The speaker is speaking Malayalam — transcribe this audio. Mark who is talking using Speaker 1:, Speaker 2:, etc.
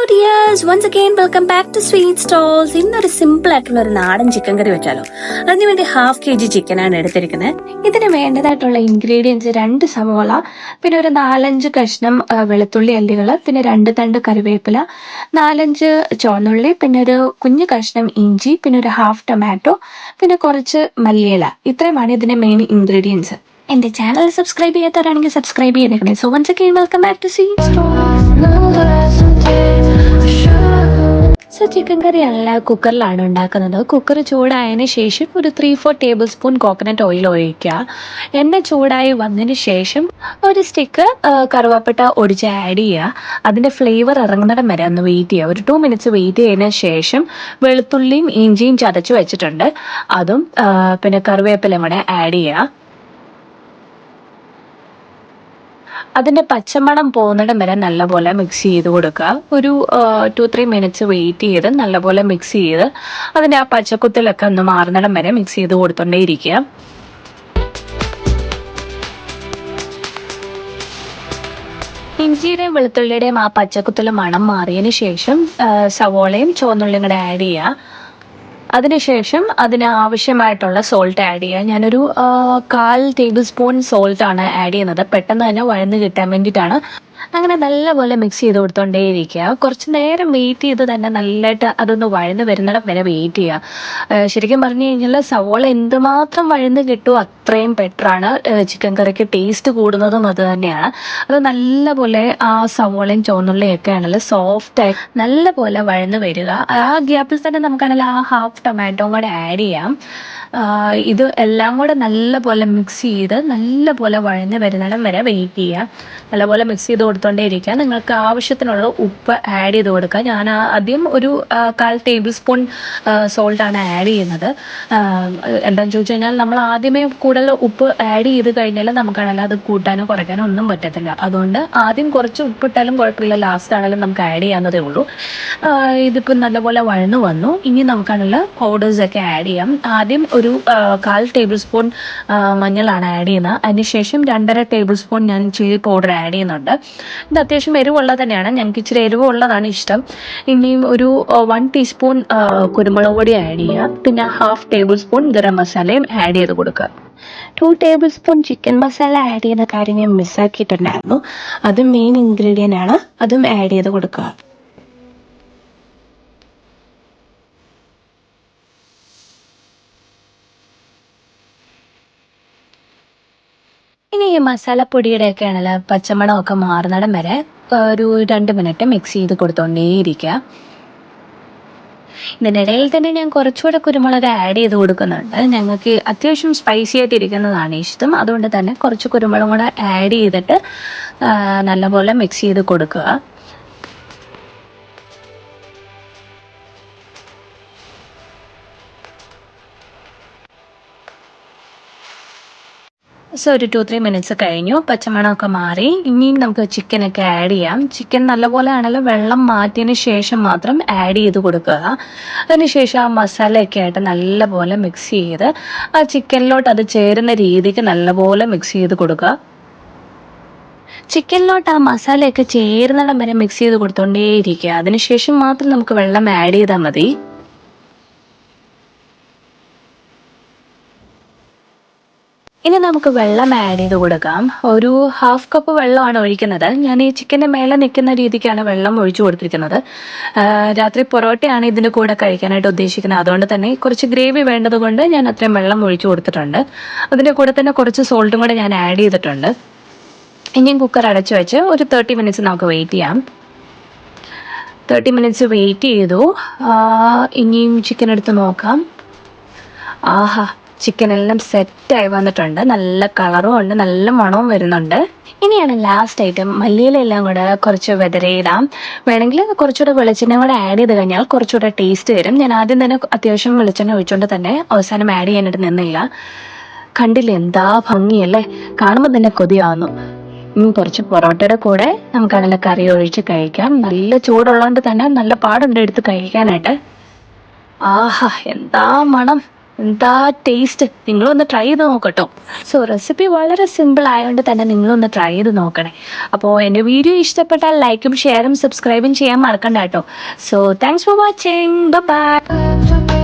Speaker 1: Hello dears once again welcome back to sweet stalls ഇന്നൊരു സിമ്പിൾ ആയിട്ടുള്ള ഒരു നാടൻ ചിക്കൻ കറി വെച്ചാലോ. അതിന് വേണ്ടി ഹാഫ് കെ ജി ആണ് എടുത്തിരിക്കുന്നത്. ഇതിന് വേണ്ടതായിട്ടുള്ള ഇൻഗ്രീഡിയൻസ് രണ്ട് സവോള പിന്നെ ഒരു നാലഞ്ച് കഷ്ണം വെളുത്തുള്ളി അല്ലികൾ പിന്നെ രണ്ട് തണ്ട് കറിവേപ്പില നാലഞ്ച് ചുവന്നുള്ളി പിന്നെ ഒരു കുഞ്ഞു കഷ്ണം ഇഞ്ചി പിന്നെ ഒരു ഹാഫ് ടൊമാറ്റോ പിന്നെ കുറച്ച് മല്ലിയില. ഇത്രയുമാണ് ഇതിന്റെ മെയിൻ ഇൻഗ്രീഡിയൻസ് എന്റെ ചാനൽ സബ്സ്ക്രൈബ് ചെയ്യാത്തവരാണെങ്കിൽ സബ്സ്ക്രൈബ് ചെയ്തേക്കണേ. So once welcome back to sweet so chicken കറി അല്ല കുക്കറിലാണ് ഉണ്ടാക്കുന്നത്. കുക്കർ ചൂടായതിന് ശേഷം ഒരു three four tablespoon coconut oil ഒഴിക്കുക. എണ്ണ ചൂടായി വന്നതിന് ശേഷം ഒരു സ്റ്റിക്ക് കറുവാപ്പട്ട ഒടിച്ച് ആഡ് ചെയ്യുക. അതിന്റെ ഫ്ലേവർ ഇറങ്ങുന്നിടം വരെ ഒന്ന് വെയിറ്റ് ചെയ്യുക. ഒരു ടു മിനിറ്റ്സ് വെയിറ്റ് ചെയ്തതിന് ശേഷം വെളുത്തുള്ളിയും ഇഞ്ചിയും ചതച്ച് വെച്ചിട്ടുണ്ട്. അതും പിന്നെ കറിവേപ്പിലും കൂടെ ആഡ് ചെയ്യുക. അതിന്റെ പച്ചമണം പോകുന്നിടം വരെ നല്ലപോലെ മിക്സ് ചെയ്ത് കൊടുക്കുക. ഒരു ടു ത്രീ മിനിറ്റ്സ് വെയിറ്റ് ചെയ്ത് നല്ലപോലെ മിക്സ് ചെയ്ത് അതിന്റെ ആ പച്ചക്കുത്തിലൊക്കെ ഒന്ന് മാറുന്നിടം വരെ മിക്സ് ചെയ്ത് കൊടുത്തോണ്ടേ ഇരിക്കുക ഇഞ്ചിയുടെയും വെളുത്തുള്ളിയുടെയും ആ പച്ചക്കുത്തിലെ മണം മാറിയതിന് ശേഷം സവോളയും ചുവന്നുള്ളിയും കൂടെ ആഡ് ചെയ്യുക. അതിനുശേഷം അതിന് ആവശ്യമായിട്ടുള്ള സോൾട്ട് ആഡ് ചെയ്യുക. ഞാനൊരു കാൽ ടേബിൾ സ്പൂൺ സോൾട്ട് ആണ് ആഡ് ചെയ്യുന്നത്. പെട്ടെന്ന് തന്നെ വഴന്ന് കിട്ടാൻ വേണ്ടിയിട്ടാണ്. അങ്ങനെ നല്ലപോലെ മിക്സ് ചെയ്ത് കൊടുത്തോണ്ടേയിരിക്കുക. കുറച്ച് നേരം വെയിറ്റ് ചെയ്ത് തന്നെ നല്ലതായിട്ട് അതൊന്ന് വഴന്ന് വരുന്നിടം വരെ വെയിറ്റ് ചെയ്യുക. ശരിക്കും പറഞ്ഞു കഴിഞ്ഞാൽ സവോള എന്തുമാത്രം വഴന്ന് കിട്ടുമോ അത്രയും ബെറ്ററാണ് ചിക്കൻ കറിക്ക് ടേസ്റ്റ് കൂടുന്നതും അത് തന്നെയാണ്. അത് നല്ലപോലെ ആ സവോളയും ചുവന്നുള്ളിയൊക്കെ ആണല്ലോ സോഫ്റ്റ് ആയി നല്ലപോലെ വഴന്ന് വരിക. ആ ഗ്യാപ്പിൽ തന്നെ നമുക്കാണെങ്കിൽ ആ ഹാഫ് ടൊമാറ്റോയും കൂടെ ആഡ് ചെയ്യാം. ഇത് എല്ലാം കൂടെ നല്ലപോലെ മിക്സ് ചെയ്ത് നല്ലപോലെ വഴന്ന് വരുന്നിടം വരെ വെയിറ്റ് ചെയ്യുക നല്ലപോലെ മിക്സ് ചെയ്ത് കൊടുത്തോണ്ടേ ഇരിക്കുക നിങ്ങൾക്ക് ആവശ്യത്തിനുള്ള ഉപ്പ് ആഡ് ചെയ്ത് കൊടുക്കുക ഞാൻ ആദ്യം ഒരു കാൽ ടേബിൾ സ്പൂൺ സോൾട്ടാണ് ആഡ് ചെയ്യുന്നത്. എന്താണെന്ന് ചോദിച്ചു കഴിഞ്ഞാൽ നമ്മൾ ആദ്യമേ കൂടുതൽ ഉപ്പ് ആഡ് ചെയ്ത് കഴിഞ്ഞാൽ നമുക്കാണെങ്കിൽ അത് കൂട്ടാനോ കുറയ്ക്കാനോ ഒന്നും പറ്റത്തില്ല. അതുകൊണ്ട് ആദ്യം കുറച്ച് ഉപ്പിട്ടാലും കുഴപ്പമില്ല. ലാസ്റ്റ് ആണെങ്കിലും നമുക്ക് ആഡ് ചെയ്യാവുന്നതേ ഉള്ളൂ. ഇതിപ്പോൾ നല്ലപോലെ വഴന്നു വന്നു. ഇനി നമുക്കാണെങ്കിൽ പൗഡേഴ്സൊക്കെ ആഡ് ചെയ്യാം. ആദ്യം ഒരു കാൽ ടേബിൾ സ്പൂൺ മഞ്ഞളാണ് ആഡ് ചെയ്യുന്നത്. അതിനുശേഷം രണ്ടര ടേബിൾ സ്പൂൺ ഞാൻ ചില്ലി പൗഡർ ആഡ് ചെയ്യുന്നുണ്ട്. ഇത് അത്യാവശ്യം എരിവുള്ളത് തന്നെയാണ്. ഞങ്ങൾക്ക് ഇച്ചിരി എരിവുള്ളതാണ് ഇഷ്ടം. ഇനിയും ഒരു വൺ ടീസ്പൂൺ കുരുമുളക് പൊടി ആഡ് ചെയ്യുക. പിന്നെ ഹാഫ് ടേബിൾ സ്പൂൺ ഗരം മസാലയും ആഡ് ചെയ്ത് കൊടുക്കുക. Two tablespoon chicken masala add ചെയ്യുന്ന കാര്യം ഞാൻ മിസ്സാക്കിയിട്ടുണ്ടായിരുന്നു അത് മെയിൻ ഇൻഗ്രീഡിയന്റ് ആണ്. അതും ആഡ് ചെയ്ത് കൊടുക്കുക. ഇനി ഈ മസാലപ്പൊടിയുടെ ഒക്കെ ആണല്ലോ പച്ചമണമൊക്കെ മാറുന്നിടം വരെ ഒരു രണ്ട് മിനിറ്റ് മിക്സ് ചെയ്ത് കൊടുത്തോണ്ടേയിരിക്കുക. ഇതിനിടയിൽ തന്നെ ഞാൻ കുറച്ചുകൂടെ കുരുമുളക് ആഡ് ചെയ്ത് കൊടുക്കുന്നുണ്ട്. ഞങ്ങൾക്ക് അത്യാവശ്യം സ്പൈസി ആയിട്ട് ഇരിക്കുന്നതാണ് ഇഷ്ടം. അതുകൊണ്ട് തന്നെ കുറച്ച് കുരുമുളകും കൂടെ ആഡ് ചെയ്തിട്ട് നല്ലപോലെ മിക്സ് ചെയ്ത് കൊടുക്കുക. സോ ഒരു ടു ത്രീ മിനിറ്റ്സ് കഴിഞ്ഞു. പച്ചമണമൊക്കെ മാറി. ഇനിയും നമുക്ക് ചിക്കനൊക്കെ ആഡ് ചെയ്യാം. ചിക്കൻ നല്ലപോലെ ആണല്ലോ വെള്ളം മാറ്റിയതിന് ശേഷം മാത്രം ആഡ് ചെയ്ത് കൊടുക്കുക. അതിനുശേഷം ആ മസാലയൊക്കെ ആയിട്ട് നല്ലപോലെ മിക്സ് ചെയ്ത് ആ ചിക്കനിലോട്ട് അത് ചേരുന്ന രീതിക്ക് നല്ലപോലെ മിക്സ് ചെയ്ത് കൊടുക്കുക. ചിക്കനിലോട്ട് ആ മസാലയൊക്കെ ചേരുന്നിടം വരെ മിക്സ് ചെയ്ത് കൊടുത്തോണ്ടേയിരിക്കുക. അതിനുശേഷം മാത്രം നമുക്ക് വെള്ളം ആഡ് ചെയ്താൽ മതി. ഇനി നമുക്ക് വെള്ളം ആഡ് ചെയ്ത് കൊടുക്കാം. ഒരു ഹാഫ് കപ്പ് വെള്ളമാണ് ഒഴിക്കുന്നത്. ഞാൻ ഈ ചിക്കന്റെ മേലെ നിൽക്കുന്ന രീതിക്കാണ് വെള്ളം ഒഴിച്ചു കൊടുത്തിരിക്കുന്നത്. രാത്രി പൊറോട്ടയാണ് ഇതിന്റെ കൂടെ കഴിക്കാനായിട്ട് ഉദ്ദേശിക്കുന്നത്. അതുകൊണ്ട് തന്നെ കുറച്ച് ഗ്രേവി വേണ്ടതുകൊണ്ട് ഞാൻ അത്രയും വെള്ളം ഒഴിച്ചു കൊടുത്തിട്ടുണ്ട്. അതിന്റെ കൂടെ തന്നെ കുറച്ച് സോൾട്ടും കൂടെ ഞാൻ ആഡ് ചെയ്തിട്ടുണ്ട്. ഇനിയും കുക്കർ അടച്ചു വെച്ച് ഒരു തേർട്ടി മിനിറ്റ്സ് നമുക്ക് വെയിറ്റ് ചെയ്യാം. തേർട്ടി മിനിറ്റ്സ് വെയിറ്റ് ചെയ്തു. ഇനിയും ചിക്കൻ എടുത്ത് നോക്കാം. ആഹാ ചിക്കൻ എല്ലാം സെറ്റായി വന്നിട്ടുണ്ട്. നല്ല കളറും ഉണ്ട് നല്ല മണവും വരുന്നുണ്ട്. ഇനിയാണ് ലാസ്റ്റ് ഐറ്റം മല്ലിയിലെല്ലാം കൂടെ കുറച്ച് വെതരയിടാം വേണമെങ്കിൽ കുറച്ചുകൂടെ വെളിച്ചെണ്ണ കൂടെ ആഡ് ചെയ്ത് കഴിഞ്ഞാൽ കുറച്ചുകൂടെ ടേസ്റ്റ് വരും. ഞാൻ ആദ്യം തന്നെ അത്യാവശ്യം വെളിച്ചെണ്ണ ഒഴിച്ചുകൊണ്ട് തന്നെ അവസാനം ആഡ് ചെയ്യാനായിട്ട് നിന്നില്ല. കണ്ടില്ല എന്താ ഭംഗിയല്ലേ കാണുമ്പോൾ തന്നെ കൊതിയാവുന്നു. കുറച്ച് പൊറോട്ടയുടെ കൂടെ നമുക്ക് നല്ല കറി ഒഴിച്ച് കഴിക്കാം. നല്ല ചൂടുള്ളതുകൊണ്ട് തന്നെ നല്ല പാടുണ്ട് എടുത്ത് കഴിക്കാനായിട്ട്. ആഹാ എന്താ മണം. എന്താ ടേസ്റ്റ് നിങ്ങളൊന്ന് ട്രൈ ചെയ്ത് നോക്കട്ടോ. സോ റെസിപ്പി വളരെ സിമ്പിൾ ആയതുകൊണ്ട് തന്നെ നിങ്ങളൊന്ന് ട്രൈ ചെയ്ത് നോക്കണേ. അപ്പോൾ എന്റെ വീഡിയോ ഇഷ്ടപ്പെട്ടാൽ ലൈക്കും ഷെയറും സബ്സ്ക്രൈബും ചെയ്യാൻ മറക്കണ്ട കേട്ടോ. So thanks for watching bye